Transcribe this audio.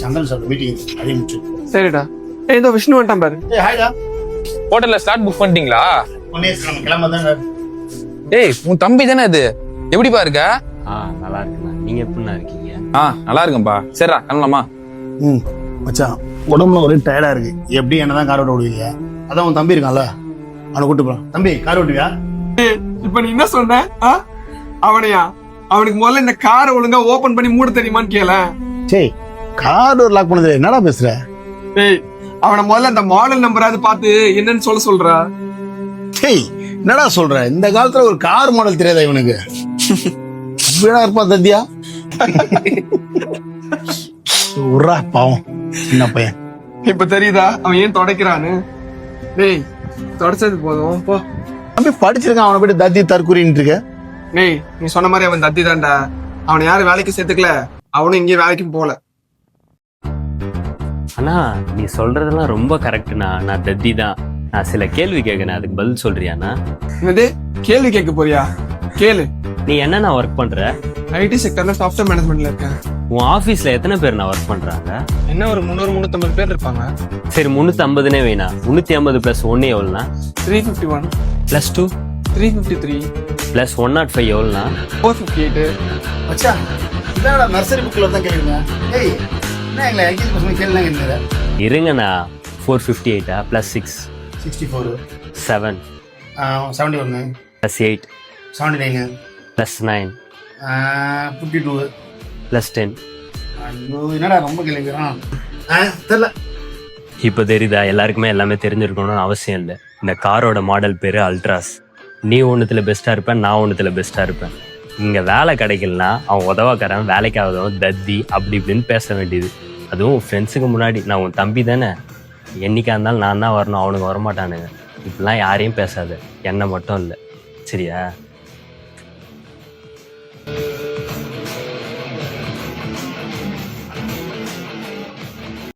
சந்திரன் sir meeting அதையும் முடிச்சு சரிடா. ஏய் இந்த விஷ்ணு வந்துட்டான் பாரு. ஏய் ஹாய்டா ஹோட்டல்ல ஸ்லாட் புக் பண்ணிட்டீங்களா? ஒன்னே நம்ம கிளம்ப தானே. ஏய் உன் தம்பி தானே அது? எப்படிப்பா இருக்க? ஆ நல்லா இருக்குண்ணா நீங்க எப்படிண்ணா இருக்கீங்க? ஆ நல்லா இருக்கும்பா சரிடா கிளம்பலாமா? ம் மச்சான் உடம்புல ஒரே டயர்டா இருக்கு. எப்படி என்னதான் கார் ஓட்ட விடுவீங்க? அதான் உன் தம்பி இருக்கான்ல. அவனை கூட்டு போறான் தம்பி கார் ஓட்டுவியா? இப்ப நீ என்ன சொன்ன ஆ? அவனையா? அவனுக்கு முதல்ல இந்த காரை ஒழுங்கா ஓபன் பண்ணி மூட தெரியுமான்னு கேள. சரி கார் டோர் லாக் பண்ணது என்னடா பேசுற? டேய் அவனை முதல்ல அந்த மாடல் நம்பராவது பார்த்து என்னன்னு சொல்ல சொல்றா. டேய் என்னடா சொல்ற? இந்த காலத்துல ஒரு கார் மாடல் தெரியாதா இவனுக்கு? அப்படியா இருப்பா தத்தியா? உர்ரா பாவம் சின்ன பையன். இப்ப தெரியுதா? அவன் ஏன் தொடக்கிறான்னு? டேய் தொடச்சது போதும் போ. தம்பி படிச்சிருக்கான் அவனை போயிட்டு தத்தி தற்கூறின்னு இருக்க. டேய் நீ சொன்ன மாதிரி அவன் தத்தி தான்டா அவனை யாரும் வேலைக்கு சேர்த்துக்கல. அவனும் இங்கேயும் வேலைக்கும் போல. அண்ணா நீ சொல்றதெல்லாம் ரொம்ப கரெக்ட்ண்ணா நான் தத்தி தான். நான் சில கேள்வி கேட்கறேன் அதுக்கு பதில் சொல்றியாண்ணா என்னது? கேள்வி கேட்க போறியா? கேளு. நீ என்னண்ணா ஒர்க் பண்ற? ஐடி செக்டர்ல சாஃப்ட்வேர் மேனேஜ்மெண்ட்ல இருக்கேன். உன் ஆபீஸ்ல எத்தனை பேர் நான் ஒர்க் பண்றாங்க? என்ன ஒரு முந்நூறு முந்நூத்தம்பது பேர் இருப்பாங்க. சரி முன்னூத்தி ஐம்பதுனே வேணா முன்னூத்தி ஐம்பது பிளஸ் ஒன்னு எவ்வளோண்ணா? Three fifty one plus two three fifty three plus one nought five எவ்வளோண்ணா ஃபோர் ஃபிஃப்டி எயிட்டு மச்சான் இதான்டா நர்சரி புக்கில் தான் கேளுங்க ஏய் என்ன எங்களை எல்கேஜி பசங்க கேளுங்க கேளுங்க இருங்கண்ணா four fifty எயிட்டா plus six sixty four seven seventy ஒன்று plus eight seventy nine plus nine fifty two plus ten ஐயோ என்னடா ரொம்ப கேளுங்கிறான் ஆ தெரில. இப்போ தெரியுதா எல்லாருக்குமே எல்லாமே தெரிஞ்சிருக்கணும்னு அவசியம் இல்லை. இந்த காரோட மாடல் பேரு அல்ட்ராஸ் நீ ஒன்றுத்துல பெஸ்ட்டாக இருப்பேன் நான் ஒன்றுத்துல பெஸ்ட்டாக இருப்பேன். இங்கே வேலை கிடைக்கலனா அவன் உதவாக்காரன் வேலைக்கு ஆகுதவன் தத்தி அப்படி இப்படின்னு பேச வேண்டியது. அதுவும் ஃப்ரெண்ட்ஸுக்கு முன்னாடி. நான் உன் தம்பி தானே. என்னைக்கா இருந்தாலும் நான் தான் வரணும். அவனுக்கு வரமாட்டானுங்க. இப்படிலாம் யாரையும் பேசாது. என்னை மட்டும் இல்லை. சரியா?